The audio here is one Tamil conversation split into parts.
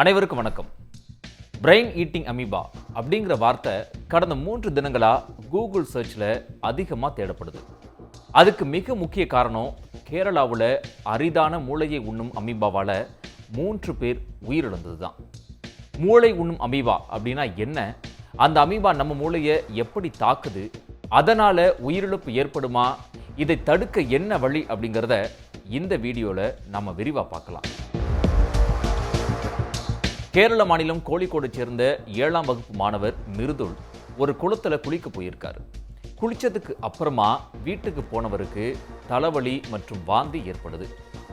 அனைவருக்கும் வணக்கம். பிரெயின் ஈட்டிங் அமீபா அப்படிங்கிற வார்த்தை கடந்த மூன்று தினங்களாக கூகுள் சர்ச்சில் அதிகமாக தேடப்படுது. அதுக்கு மிக முக்கிய காரணம் கேரளாவில் அரிதான மூளையை உண்ணும் அமீபாவால் மூன்று பேர் உயிரிழந்தது தான் மூளை உண்ணும் அமீபா அப்படின்னா என்ன? அந்த அமீபா நம்ம மூளையை எப்படி தாக்குது? அதனால் உயிரிழப்பு ஏற்படுமா? இதை தடுக்க என்ன வழி அப்படிங்கிறத இந்த வீடியோவில் நம்ம விரிவாக பார்க்கலாம். கேரள மாநிலம் கோழிக்கோடு சேர்ந்த ஏழாம் வகுப்பு மாணவர் மிருதுள் ஒரு குளத்துல குளிக்க போயிருக்காரு. குளிச்சதுக்கு அப்புறமா வீட்டுக்கு போனவருக்கு தலைவலி மற்றும் வாந்தி ஏற்படுது.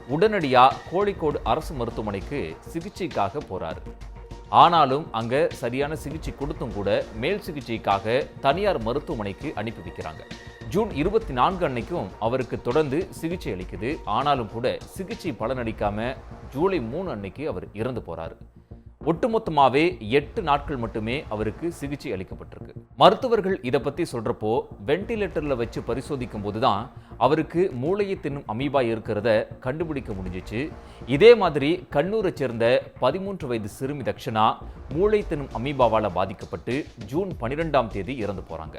உடனடியா கோழிக்கோடு அரசு மருத்துவமனைக்கு சிகிச்சைக்காக போறாரு. ஆனாலும் அங்க சரியான சிகிச்சை கொடுத்தும் கூட மேல் சிகிச்சைக்காக தனியார் மருத்துவமனைக்கு அனுப்பி வைக்கிறாங்க. ஜூன் இருபத்தி நான்கு அன்னைக்கும் அவருக்கு தொடர்ந்து சிகிச்சை அளிக்குது. ஆனாலும் கூட சிகிச்சை பலனளிக்காம ஜூலை மூணு அன்னைக்கு அவர் இறந்து போறாரு. ஒட்டுமொத்தமாகவே எட்டு நாட்கள் மட்டுமே அவருக்கு சிகிச்சை அளிக்கப்பட்டிருக்கு. மருத்துவர்கள் இதை பத்தி சொல்றப்போ வென்டிலேட்டர்ல வச்சு பரிசோதிக்கும் போதுதான் அவருக்கு மூளையை தின்னும் அமீபா இருக்கிறத கண்டுபிடிக்க முடிஞ்சிச்சு. இதே மாதிரி கண்ணூரை சேர்ந்த பதிமூன்று வயது சிறுமி தக்ஷனா மூளை தின்னும் அமீபாவால பாதிக்கப்பட்டு ஜூன் பன்னிரெண்டாம் தேதி இறந்து போறாங்க.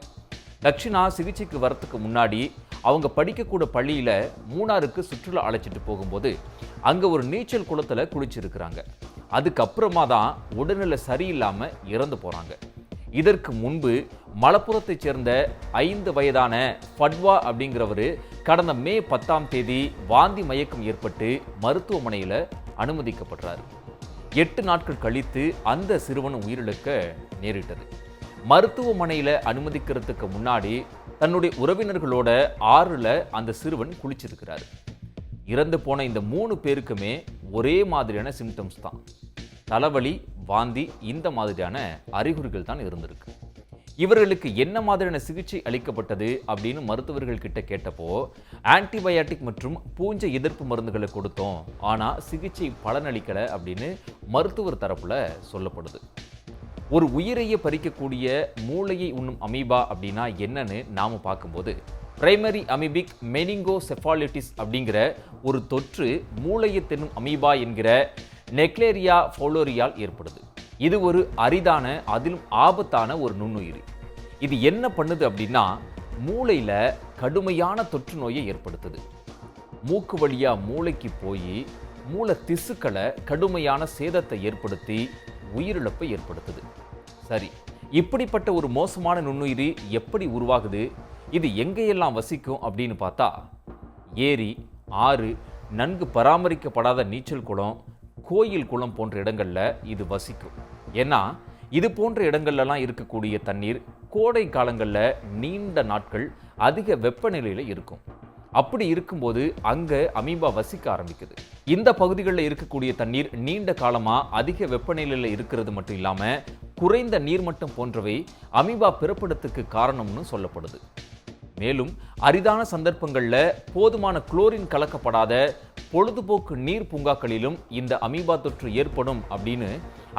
தக்ஷிணா சிகிச்சைக்கு வரத்துக்கு முன்னாடி அவங்க படிக்கக்கூட பள்ளியில் மூணாருக்கு சுற்றுலா அழைச்சிட்டு போகும்போது அங்கே ஒரு நீச்சல் குளத்தில் குளிச்சிருக்கிறாங்க. அதுக்கப்புறமா தான் உடல்நிலை சரியில்லாமல் இறந்து போகிறாங்க இதற்கு முன்பு மலப்புரத்தைச் சேர்ந்த ஐந்து வயதான ஃபட்வா அப்படிங்கிறவர் கடந்த மே பத்தாம் தேதி வாந்தி மயக்கம் ஏற்பட்டு மருத்துவமனையில் அனுமதிக்கப்படுறாரு. எட்டு நாட்கள் கழித்து அந்த சிறுவன் உயிரிழக்க நேரிட்டது. மருத்துவமனையில் அனுமதிக்கிறதுக்கு முன்னாடி தன்னுடைய உறவினர்களோட ஆறுல அந்த சிறுவன் குளிச்சிருக்கிறாரு. இறந்து போன இந்த மூணு பேருக்குமே ஒரே மாதிரியான சிம்டம்ஸ் தான். தலைவலி வாந்தி இந்த மாதிரியான அறிகுறிகள் தான் இருந்திருக்கு. இவர்களுக்கு என்ன மாதிரியான சிகிச்சை அளிக்கப்பட்டது அப்படின்னு மருத்துவர்கள் கிட்ட கேட்டப்போ ஆன்டிபயாட்டிக் மற்றும் பூஞ்சை எதிர்ப்பு மருந்துகளை கொடுத்தோம். ஆனால் சிகிச்சை பலனளிக்கலை அப்படின்னு மருத்துவர் தரப்புல சொல்லப்படுது. ஒரு உயிரையே பறிக்கக்கூடிய மூளையை உண்ணும் அமீபா அப்படின்னா என்னன்னு நாம பார்க்கும்போது பிரைமரி அமீபிக் மெனிங்கோ செஃபாலிட்டிஸ் அப்படிங்கிற ஒரு தொற்று மூளையை தின்னும் அமீபா என்கிற நெக்லேரியா ஃபோலோரியால் ஏற்படுது. இது ஒரு அரிதான அதிலும் ஆபத்தான ஒரு நுண்ணுயிர். இது என்ன பண்ணுது அப்படின்னா மூளையில் கடுமையான தொற்று நோயை ஏற்படுத்துது. மூக்கு வழியா மூளைக்கு போய் மூளை திசுக்களை கடுமையான சேதத்தை ஏற்படுத்தி உயிரிழப்பை ஏற்படுத்துது. சரி இப்படிப்பட்ட ஒரு மோசமான நுண்ணுயிரி எப்படி உருவாகுது? இது எங்கேயெல்லாம் வசிக்கும் அப்படின்னு பார்த்தா ஏரி ஆறு நன்கு பராமரிக்கப்படாத நீச்சல் குளம் கோயில் குளம் போன்ற இடங்களில் இது வசிக்கும். ஏன்னா இது போன்ற இடங்கள்லாம் இருக்கக்கூடிய தண்ணீர் கோடை காலங்களில் நீண்ட நாட்கள் அதிக வெப்பநிலையில் இருக்கும். அப்படி இருக்கும்போது அங்க அமீபா வசிக்க ஆரம்பிக்குது. இந்த பகுதிகளில் இருக்கக்கூடிய தண்ணீர் நீண்ட காலமா அதிக வெப்பநிலையில் இருக்கிறது மட்டும் இல்லாம குறைந்த நீர்மட்டம் போன்றவை அமீபா பிறப்பிடத்துக்கு காரணம்னு சொல்லப்படுது. மேலும் அரிதான சந்தர்ப்பங்களில் போதுமான குளோரின் கலக்கப்படாத பொழுதுபோக்கு நீர் பூங்காக்களிலும் இந்த அமீபா தொற்று ஏற்படும் அப்படின்னு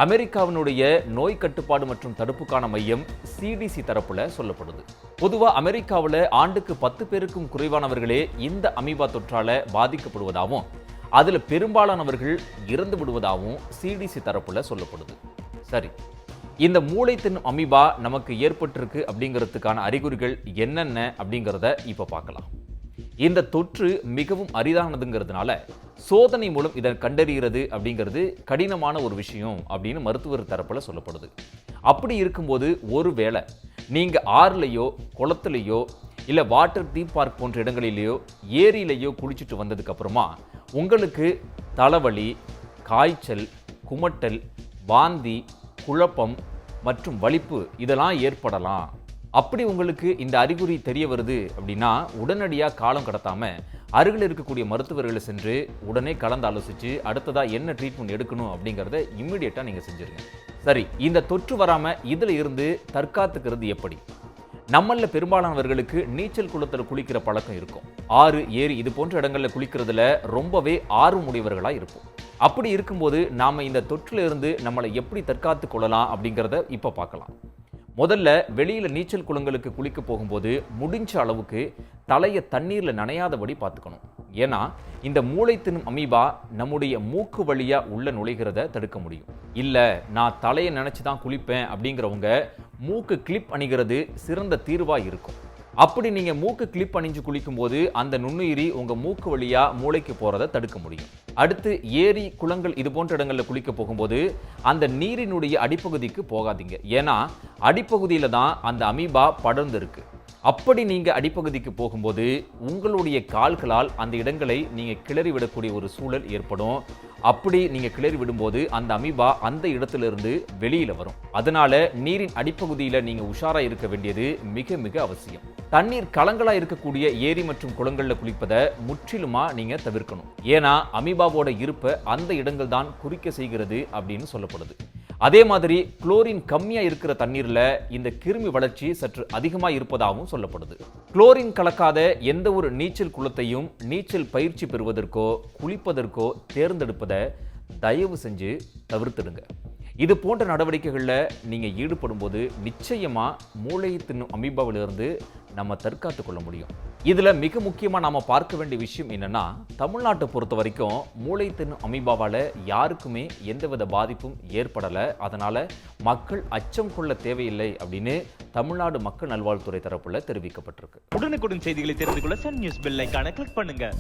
அமெரிக்காவினுடைய நோய் கட்டுப்பாடு மற்றும் தடுப்புக்கான மையம் சிடிசி தரப்புல சொல்லப்படுது. பொதுவாக அமெரிக்காவில் ஆண்டுக்கு பத்து பேருக்கும் குறைவானவர்களே இந்த அமீபா தொற்றால பாதிக்கப்படுவதாகவும் அதில் பெரும்பாலானவர்கள் இறந்து விடுவதாகவும் சிடிசி தரப்புல சொல்லப்படுது. சரி. இந்த மூளைத்தின் அமீபா நமக்கு ஏற்பட்டிருக்கு அப்படிங்கிறதுக்கான அறிகுறிகள் என்னென்ன அப்படிங்கிறத இப்போ பார்க்கலாம். இந்த தொற்று மிகவும் அரிதானதுங்கிறதுனால சோதனை மூலம் இதை கண்டறிகிறது அப்படிங்கிறது கடினமான ஒரு விஷயம் அப்படின்னு மருத்துவர் தரப்பில் சொல்லப்படுது. அப்படி இருக்கும்போது ஒருவேளை நீங்கள் ஆறுலையோ குளத்துலையோ இல்லை வாட்டர் தீம் பார்க் போன்ற இடங்களிலேயோ ஏரியிலையோ குளிச்சுட்டு வந்ததுக்கப்புறமா உங்களுக்கு தலைவலி காய்ச்சல் குமட்டல் வாந்தி குழப்பம் மற்றும் வலிப்பு இதெல்லாம் ஏற்படலாம். அப்படி உங்களுக்கு இந்த அறிகுறி தெரிய வருது அப்படின்னா உடனடியாக காலம் கடத்தாமல் அருகில் இருக்கக்கூடிய மருத்துவர்களை சென்று உடனே கலந்து ஆலோசித்து அடுத்ததாக என்ன ட்ரீட்மெண்ட் எடுக்கணும் அப்படிங்கிறத இம்மிடியட்டாக நீங்கள் செஞ்சுருங்க. சரி இந்த தொற்று வராமல் இதில் இருந்து தற்காத்துக்கிறது எப்படி? நம்மளில் பெரும்பாலானவர்களுக்கு நீச்சல் குளத்தில் குளிக்கிற பழக்கம் இருக்கும். ஆறு ஏரி இது போன்ற இடங்களில் குளிக்கிறதுல ரொம்பவே ஆர்வமுடையவர்களாக இருப்போம். அப்படி இருக்கும்போது நாம் இந்த தொற்றுல இருந்து நம்மளை எப்படி தற்காத்து கொள்ளலாம் அப்படிங்கிறத இப்போ பார்க்கலாம். முதல்ல வெளியில் நீச்சல் குளங்களுக்கு குளிக்க போகும்போது முடிஞ்ச அளவுக்கு தலையை தண்ணீரில் நனையாதபடி பார்த்துக்கணும். ஏன்னா இந்த மூளை தின்னும் அமீபா நம்முடைய மூக்கு வழியாக உள்ள நுழைகிறத தடுக்க முடியும். இல்லை நான் தலையை நினச்சி தான் குளிப்பேன் அப்படிங்கிறவங்க மூக்கு கிளிப் அணிகிறது சிறந்த தீர்வாக இருக்கும். அப்படி நீங்கள் மூக்கு கிளிப் அணிஞ்சு குளிக்கும்போது அந்த நுண்ணுயிரி உங்கள் மூக்கு வழியாக மூளைக்கு போகிறத தடுக்க முடியும். அடுத்து ஏரி குளங்கள் இது போன்ற இடங்களில் குளிக்க போகும்போது அந்த நீரினுடைய அடிப்பகுதிக்கு போகாதீங்க. ஏன்னா அடிப்பகுதியில் தான் அந்த அமீபா படர்ந்து இருக்கு. அப்படி நீங்கள் அடிப்பகுதிக்கு போகும்போது உங்களுடைய கால்களால் அந்த இடங்களை நீங்கள் கிளறி விடக்கூடிய ஒரு சூழல் ஏற்படும். அப்படி நீங்கள் கிளறி விடும்போது அந்த அமீபா அந்த இடத்திலிருந்து வெளியில் வரும். அதனால் நீரின் அடிப்பகுதியில் நீங்கள் உஷாராக இருக்க வேண்டியது மிக மிக அவசியம். தண்ணீர் கலங்களாக இருக்கக்கூடிய ஏரி மற்றும் குளங்களில் குளிப்பதை முற்றிலுமாக நீங்கள் தவிர்க்கணும். ஏன்னா அமீபாவோட இருப்பை அந்த இடங்கள் தான் குறிக்க செய்கிறது அப்படின்னு சொல்லப்படுது. அதே மாதிரி குளோரின் கம்மியாக இருக்கிற தண்ணீரில் இந்த கிருமி வளர்ச்சி சற்று அதிகமாக இருப்பதாகவும் சொல்லப்படுது. குளோரின் கலக்காத எந்த ஒரு நீச்சல் குளத்தையும் நீச்சல் பயிற்சி பெறுவதற்கோ குளிப்பதற்கோ தேர்ந்தெடுப்பதை தயவு செஞ்சு தவிர்த்துடுங்க. இது போன்ற நடவடிக்கைகளில் நீங்கள் ஈடுபடும் போது நிச்சயமாக மூளை தின்னும் அமீபாவிலிருந்து நம்ம தற்காத்து கொள்ள முடியும். இதில் மிக முக்கியமாக நாம் பார்க்க வேண்டிய விஷயம் என்னென்னா தமிழ்நாட்டை பொறுத்த வரைக்கும் மூளை தின்னும் அமீபாவால் யாருக்குமே எந்தவித பாதிப்பும் ஏற்படலை. அதனால் மக்கள் அச்சம் கொள்ள தேவையில்லை அப்படின்னு தமிழ்நாடு மக்கள் நல்வாழ்வுத்துறை தரப்புல தெரிவிக்கப்பட்டிருக்கு. உடனுக்குடன் செய்திகளை தெரிந்து கொள்ள சன் நியூஸ் பெல் ஐகானை கிளிக் பண்ணுங்கள்